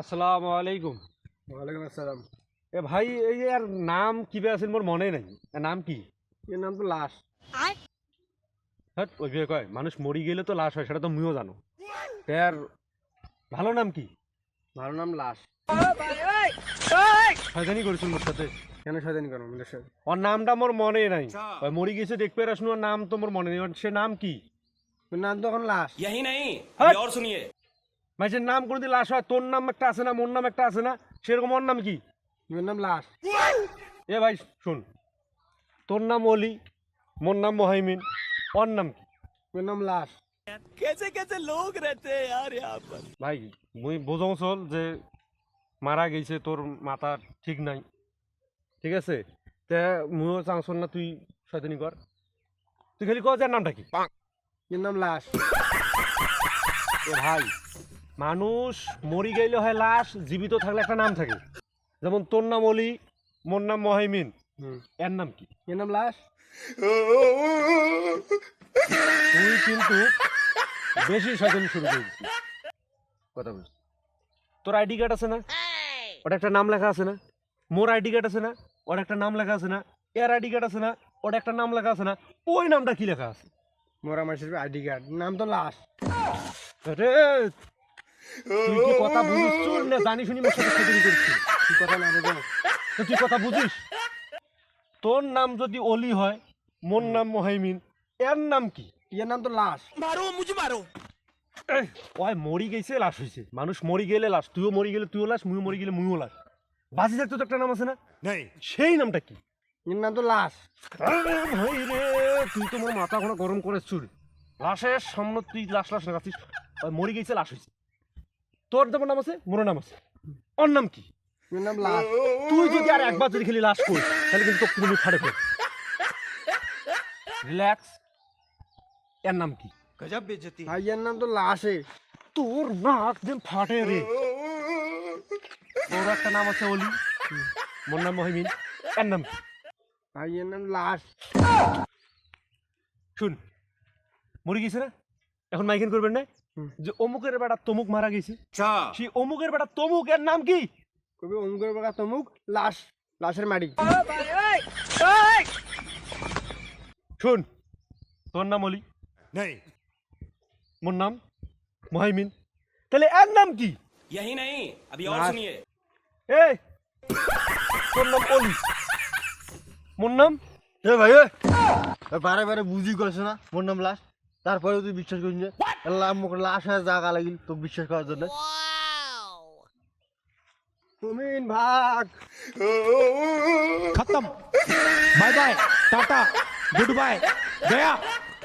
আসসালামু আলাইকুম। ওয়ালাইকুম আসসালাম। এ ভাই এই আর নাম কীভাবে মোর মনে নাই। নাম কি? এর নাম তো লাশ। হ্যাঁ, কয় মানুষ মরি গেলে তো লাশ হয় সেটা তো মুইও জানো। ভালো নাম কি? ভালো নাম লাশ। শয়তানি করেছিল মোর সাথে। কেন শয়তানি করো সাথে? ওর নামটা মোর মনে নাই। মরি গেছে দেখবে আসুন ওর নাম তো মোর মনে নেই। সে নাম কি? নাম তো এখন লাশ। নাই আর শুনিয়ে মানুষের নাম কোনোদিন লাশ হয় তোর নাম একটা আছে না মোর নাম একটা আছে না সেরকম ওর নাম কি? ওর নাম লাশ। এ ভাই শোন। তোর নাম অলি মোর নাম মোহাইমিন ওর নাম কি? ওর নাম লাশ। কেসে কেসে লোক রেতে আর ভাই মুই বোঝং চল যে মারা গেছে তোর মাথা ঠিক নাই। ঠিক আছে? তে মুও চাংসল না তুই শয়তানি কর। তুই খালি কো যার নামটা কি? এর নাম লাশ। এ ভাই মানুষ মরি গেলে হয় লাশ জীবিত থাকলে একটা নাম থাকে। যেমন তোর নাম অলি মোর নাম মহাইমিন। এর নাম কি? এর নাম লাশ? তুই কিন্তু বেশি শয়তানি শুরু করে দিছিস কথা বল তোর আইডি কার্ড আছে না? ওটা একটা নাম লেখা আছে না? মোর আইডি কার্ড আছে না? ওর একটা নাম লেখা আছে না? এর আইডি কার্ড আছে না? ওটা একটা নাম লেখা আছে না? ওই নামটা কি লেখা আছে? মোরা মাসের আইডি কার্ড। নাম তো লাশ। আরে তুই কথা বুঝিস? না জানি শুনি তুই কথা না তুই কথা বুঝিস? তোর নাম যদি অলি হয় মোর নাম এর নাম কি? এর নাম তো লাশ। মারো মুজি মারো। ওই মরি গেছে লাশ হয়েছে মানুষ মরি গেলে লাশ তুইও মরি গেলে তুইও লাশ মুই মরি গেলে মুইও লাশ। বাঁচি থাকতে তো একটা নাম আছে না? নাই। সেই নামটা কি? এর নাম তো লাশ। ভাই রে তুই তো মাথা ঘোরা গরম করে চুর লাশের সামনে তুই লাশ লাশ না মরি গেছে লাশ হয়েছে তোর যেমন নাম আছে? মোর নাম আছে। ওর নাম কি? তুই যদি আর একবার যদি খেলি লাশ করিস তাহলে কিন্তু তোকে তুমি ফাড়ে ফেল রিল্যাক্স এর নাম কি? গজব বেজতি। ভাই এর নাম তো লাশে। তোর নাক যেন ফাটে রে। তোর একটা নাম আছে অলি। মোর নাম মহিমিন। এর নাম ভাই এর নাম লাশ। শুন মরে গেছে না? এখন মাইকেন করবেন না? যে অমুকের বেটা তমুক মারা গেছে अच्छा সেই অমুকের বেটা তমুক এর নাম কি কবি অমুকের বাগা তমুক লাশ লাশের মাড়ি শুন তোর নাম অলি नहीं মোর নাম মহিমিন তাহলে এর নাম কি यही नहीं अभी और लाश। सुनिए এই তোর নাম অলি মোর নাম এ ভাই এ বারে বারে বুঝি করছে না মোর নাম লাশ তারপরে তুই বিশ্বাস করিস যে মুখে লাশ জাগা লাগিল তো বিশ্বাস করার জন্য। তুমিন ভাগ। খতম। Bye bye tata. Good bye. Gaya